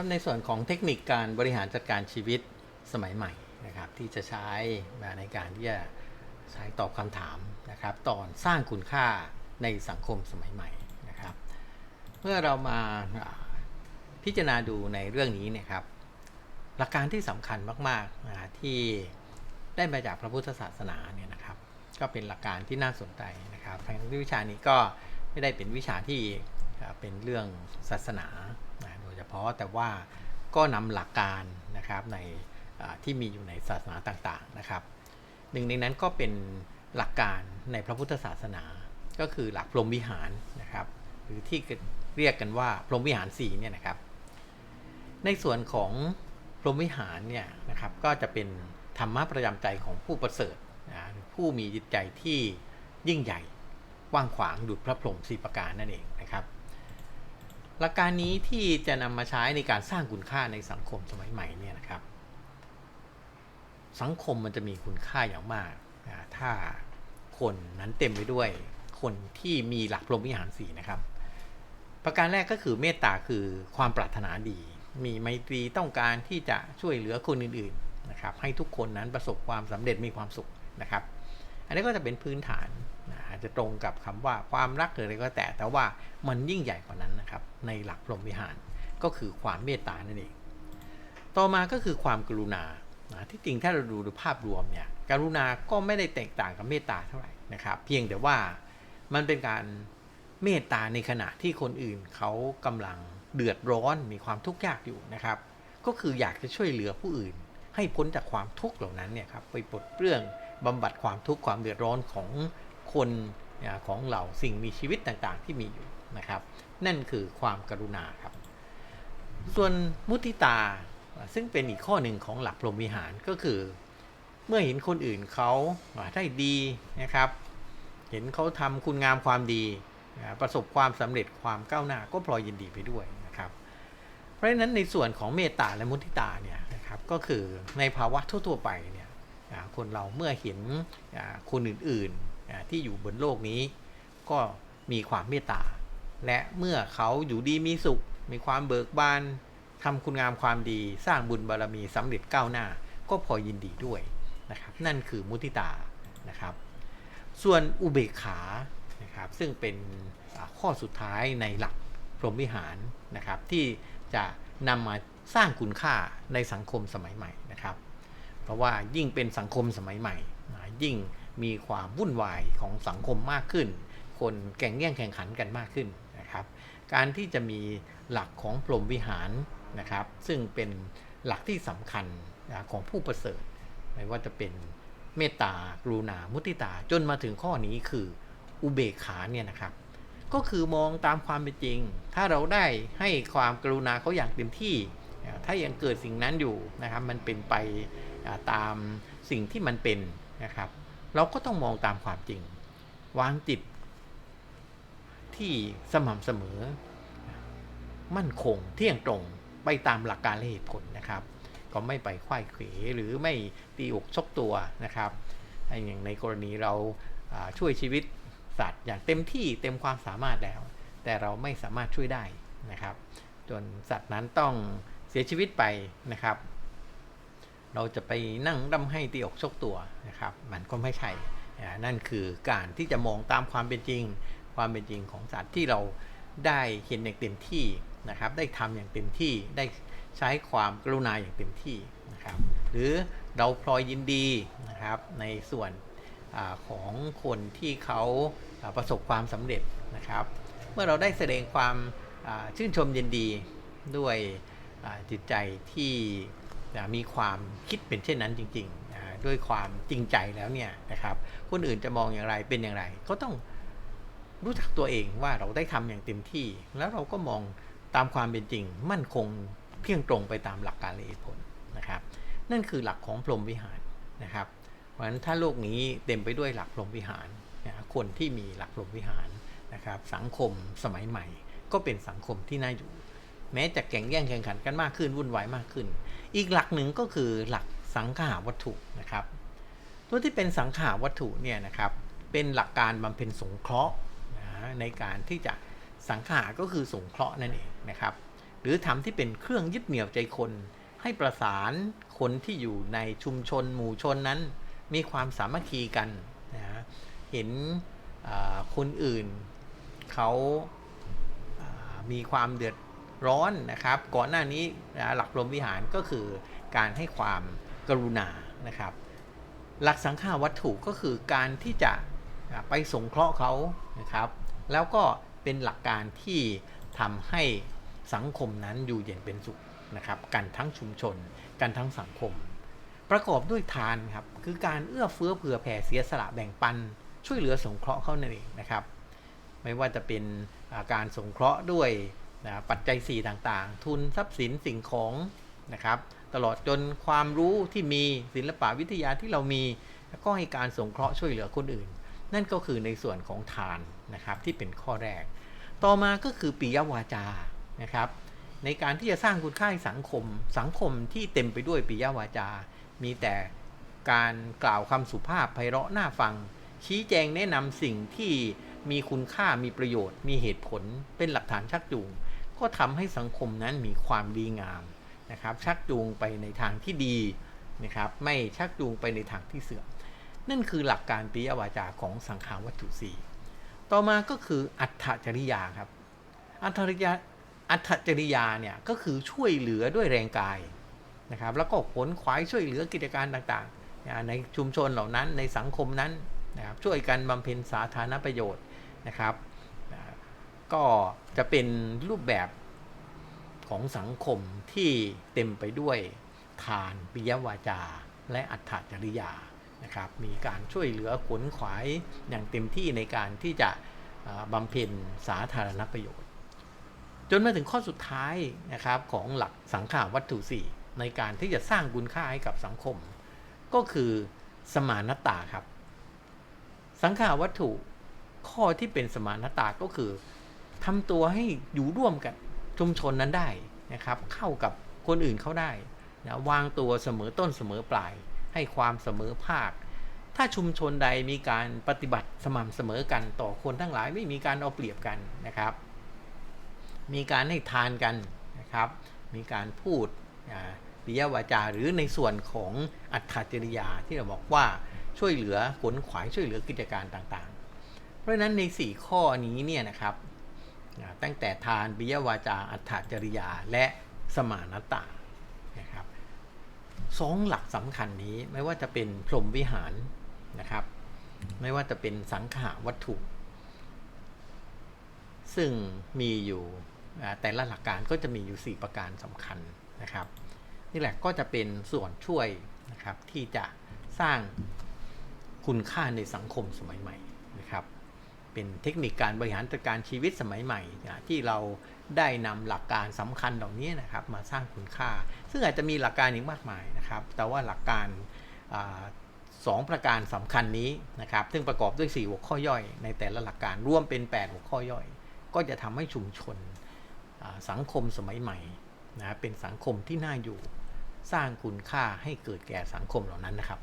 ครับในส่วนของเทคนิคการบริหารจัดการชีวิตสมัยใหม่นะครับที่จะใช้ในการที่จะใช้ตอบคำถามนะครับตอนสร้างคุณค่าในสังคมสมัยใหม่นะครับ เมื่อเรามาพิจารณาดูในเรื่องนี้นะครับ หลักการที่สำคัญมากๆนะที่ได้มาจากพระพุทธศาสนาเนี่ยนะครับ ก็เป็นหลักการที่น่าสนใจนะครับทั้งที่วิชานี้ก็ไม่ได้เป็นวิชาที่เป็นเรื่องศาสนา เฉพาะแต่ว่าก็นำหลักการนะครับในที่มีอยู่ในศาสนาต่างๆนะครับ หนึ่งในนั้นก็เป็นหลักการในพระพุทธศาสนา ก็คือหลักพรหมวิหารนะครับ หรือที่เรียกกันว่าพรหมวิหารสี่เนี่ยนะครับ ในส่วนของพรหมวิหารเนี่ยนะครับก็จะเป็นธรรมะประจำใจของผู้ประเสริฐนะผู้มีจิตใจที่ยิ่งใหญ่กว้างขวางดุจพระพรหมสีประการนั่นเองนะครับ หลักการนี้ที่จะนำมาใช้ในการสร้างคุณค่าในสังคมสมัยใหม่เนี่ยนะครับ สังคมมันจะมีคุณค่าอย่างมากนะถ้าคนนั้นเต็มไปด้วยคนที่มีหลักพรหมวิหารสี่นะครับ ประการแรกก็คือเมตตาคือความปรารถนาดี มีไมตรีต้องการที่จะช่วยเหลือคนอื่นๆนะครับ ให้ทุกคนนั้นประสบความสำเร็จมีความสุขนะครับ อันนี้ก็จะเป็นพื้นฐานนะอาจจะตรงกับคำว่าความรักหรืออะไรก็แต่ แต่ว่ามันยิ่งใหญ่กว่านั้นนะครับ ในหลักพรหมวิหารก็คือความเมตตานั่นเอง ต่อมาก็คือความกรุณานะที่จริงถ้าเราดูดูภาพรวมเนี่ยกรุณาก็ไม่ได้แตกต่างกับเมตตาเท่าไหร่นะครับ เพียงแต่ว่ามันเป็นการเมตตาในขณะที่คนอื่นเขากำลังเดือดร้อนมีความทุกข์ยากอยู่นะครับ ก็คืออยากจะช่วยเหลือผู้อื่น ให้พ้นจากความทุกข์เหล่านั้นเนี่ยครับไปปลดเปลื้อง บำบัดความทุกข์ความเดือดร้อนของคนของเหล่าสิ่งมีชีวิตต่างๆ ที่มีอยู่นะครับ นั่นคือความกรุณาครับ ส่วนมุทิตาซึ่งเป็นอีกข้อหนึ่งของหลักพรหมวิหารก็คือ เมื่อเห็นคนอื่นเขาได้ดีนะครับ เห็นเขาทำคุณงามความดี ประสบความสำเร็จความก้าวหน้าก็พลอยยินดีไปด้วยนะครับ เพราะฉะนั้นในส่วนของเมตตาและมุทิตาเนี่ยนะครับก็คือในภาวะทั่วๆไป คนเราเมื่อเห็นคนอื่นๆที่อยู่บนโลกนี้ ก็มีความเมตตา และเมื่อเขาอยู่ดีมีสุข มีความเบิกบานทำคุณงามความดีสร้างบุญบารมีสำเร็จก้าวหน้า ก็พอยินดีด้วยนะครับนั่นคือมุทิตานะครับ ส่วนอุเบกขานะครับซึ่งเป็นข้อสุดท้ายในหลักพรหมวิหารนะครับที่จะนำมาสร้างคุณค่าในสังคมสมัยใหม่นะครับ เพราะว่ายิ่งเป็นสังคมสมัยใหม่ ยิ่งมีความวุ่นวายของสังคมมากขึ้น คนแข่งแย่งแข่งขันกันมากขึ้นนะครับ การที่จะมีหลักของพรหมวิหารนะครับ ซึ่งเป็นหลักที่สำคัญของผู้ประเสริฐ ไม่ว่าจะเป็นเมตตากรุณา มุทิตา จนมาถึงข้อนี้คืออุเบกขาเนี่ยนะครับ ก็คือมองตามความเป็นจริง ถ้าเราได้ให้ความกรุณาเขาอย่างเต็มที่ ถ้ายังเกิดสิ่งนั้นอยู่นะครับ มันเป็นไป ตามสิ่งที่มันเป็นนะครับ เราก็ต้องมองตามความจริง วางจิตที่สม่ำเสมอ มั่นคงเที่ยงตรงไปตามหลักการและเหตุผลนะครับ ก็ไม่ไปควายเขวหรือไม่ตีอกชกตัวนะครับอย่างในกรณีเราอ่าช่วยชีวิตสัตว์อย่างเต็มที่เต็มความสามารถแล้ว แต่เราไม่สามารถช่วยได้นะครับ จนสัตว์นั้นต้องเสียชีวิตไปนะครับ เราจะไปนั่งร่ำให้ตีอกชกตัวนะครับ มันก็ไม่ใช่นั่นคือการที่จะมองตามความเป็นจริง ความเป็นจริงของสัตว์ที่เราได้เห็นอย่างเต็มที่นะครับ ได้ทำอย่างเต็มที่ได้ใช้ความกรุณาอย่างเต็มที่นะครับ หรือเราพลอยยินดีนะครับในส่วนอของคนที่เขาประสบความสำเร็จนะครับ เมื่อเราได้แสดงความชื่นชมยินดีด้วยจิตใจที่ อ่ามีความคิดเป็นเช่นนั้นจริงๆอ่าด้วยความจริงใจแล้วเนี่ยนะครับ คนอื่นจะมองอย่างไรเป็นอย่างไร ก็ต้องรู้จักตัวเองว่าเราได้ทำอย่างเต็มที่ แล้วเราก็มองตามความเป็นจริง มั่นคงเที่ยงตรงไปตามหลักการและเหตุผลนะครับ นั่นคือหลักของพรหมวิหารนะครับ เพราะฉะนั้นถ้าโลกนี้เต็มไปด้วยหลักพรหมวิหารนะคนที่มีหลักพรหมวิหารนะครับ สังคมสมัยใหม่ ก็เป็นสังคมที่น่าอยู่ แม้จะแข่งแย่งแข่งขันกันมากขึ้นวุ่นวายมากขึ้น อีกหลักหนึ่งก็คือหลักสังขาวัตถุนะครับ ตัวที่เป็นสังขาวัตถุเนี่ยนะครับเป็นหลักการบำเพ็ญสงเคราะห์นะในการที่จะสังขาก็คือสงเคราะห์นั่นเองนะครับ หรือทำที่เป็นเครื่องยึดเหนี่ยวใจคน ให้ประสานคนที่อยู่ในชุมชนหมู่ชนนั้น มีความสามัคคีกันนะเห็นคนอื่นเขามีความเดือด ร้อนนะครับ ก่อนหน้านี้นะหลักพรหมวิหารก็คือการให้ความกรุณานะครับ หลักสังฆาวัตถุก็คือการที่จะไปสงเคราะห์เขานะครับ แล้วก็เป็นหลักการที่ทำให้สังคมนั้นอยู่เย็นเป็นสุขนะครับ กันทั้งชุมชน กันทั้งสังคม ประกอบด้วยทานครับ คือการเอื้อเฟื้อเผื่อแผ่เสียสละแบ่งปัน ช่วยเหลือสงเคราะห์เขานั่นเองนะครับ ไม่ว่าจะเป็นการสงเคราะห์ด้วย นะปัจจัย 4 ต่างๆ ทุนทรัพย์สินสิ่งของนะครับตลอดจนความรู้ที่มีศิลปะวิทยาที่เรามีแล้วก็ให้การสงเคราะห์ช่วยเหลือคนอื่น นั่นก็คือในส่วนของทานนะครับที่เป็นข้อแรก ต่อมาก็คือปิยวาจานะครับในการที่จะสร้างคุณค่าให้สังคม สังคมที่เต็มไปด้วยปิยวาจา มีแต่การกล่าวคำสุภาพไพเราะน่าฟัง ชี้แจงแนะนำสิ่งที่มีคุณค่ามีประโยชน์ มีเหตุผลเป็นหลักฐานชักจูง ก็ทำให้สังคมนั้นมีความดีงามนะครับ ชักจูงไปในทางที่ดีนะครับ ไม่ชักจูงไปในทางที่เสื่อม นั่นคือหลักการปิยวาจาของสังขาวัตถุสี่ต่อมาก็คืออัตถจริยาครับ อัตถจริยาอัตถจริยาเนี่ยก็คือช่วยเหลือด้วยแรงกายนะครับ แล้วก็ขนขวายช่วยเหลือกิจการต่างๆ ในชุมชนเหล่านั้นในสังคมนั้นนะครับช่วยกันบำเพ็ญสาธารณประโยชน์นะครับ ก็จะเป็นรูปแบบของสังคมที่เต็มไปด้วยทานปิยวาจา และอัตถจริยานะครับ มีการช่วยเหลือขนขวายอย่างเต็มที่ในการที่จะบำเพ็ญสาธารณประโยชน์ จนมาถึงข้อสุดท้ายนะครับของหลักสังขาวัตถุสี่ในการที่จะสร้างคุณค่าให้กับสังคม ก็คือสมานตาครับ สังขาวัตถุข้อที่เป็นสมานตาก็คือ ทำตัวให้อยู่ร่วมกับชุมชนนั้นได้นะครับ เข้ากับคนอื่นเขาได้นะวางตัวเสมอต้นเสมอปลาย ให้ความเสมอภาค ถ้าชุมชนใดมีการปฏิบัติสม่ำเสมอกันต่อคนทั้งหลายไม่มีการเอาเปรียบกันนะครับ มีการให้ทานกันนะครับ มีการพูดปิยวาจาหรือในส่วนของอัตถจริยาที่เราบอกว่าช่วยเหลือขนขวายช่วยเหลือกิจการต่างๆ เพราะฉะนั้นใน 4 ข้อนี้เนี่ยนะครับ ตั้งแต่ทานปิยวาจาอัตถจริยาและสมานตานะครับสองหลักสำคัญนี้ไม่ว่าจะเป็นพรหมวิหารนะครับ ไม่ว่าจะเป็นสังขาวัตถุ ซึ่งมีอยู่แต่ละหลักการก็จะมีอยู่ 4 ประการสำคัญนะครับ นี่แหละก็จะเป็นส่วนช่วยนะครับที่จะสร้างคุณค่าในสังคมสมัยใหม่นะครับ เป็นเทคนิคการบริหารจัดการชีวิตสมัยใหม่นะที่เราได้นำหลักการสำคัญเหล่านี้นะครับมาสร้างคุณค่า ซึ่งอาจจะมีหลักการอีกมากมายนะครับ แต่ว่าหลักการอสองประการสำคัญนี้นะครับ ซึ่งประกอบด้วย 4 หัวข้อย่อย ในแต่ละหลักการร่วมเป็น 8 หัวข้อย่อย ก็จะทำให้ชุมชนสังคมสมัยใหม่นะเป็นสังคมที่น่าอยู่สร้างคุณค่าให้เกิดแก่สังคมเหล่านั้นนะครับ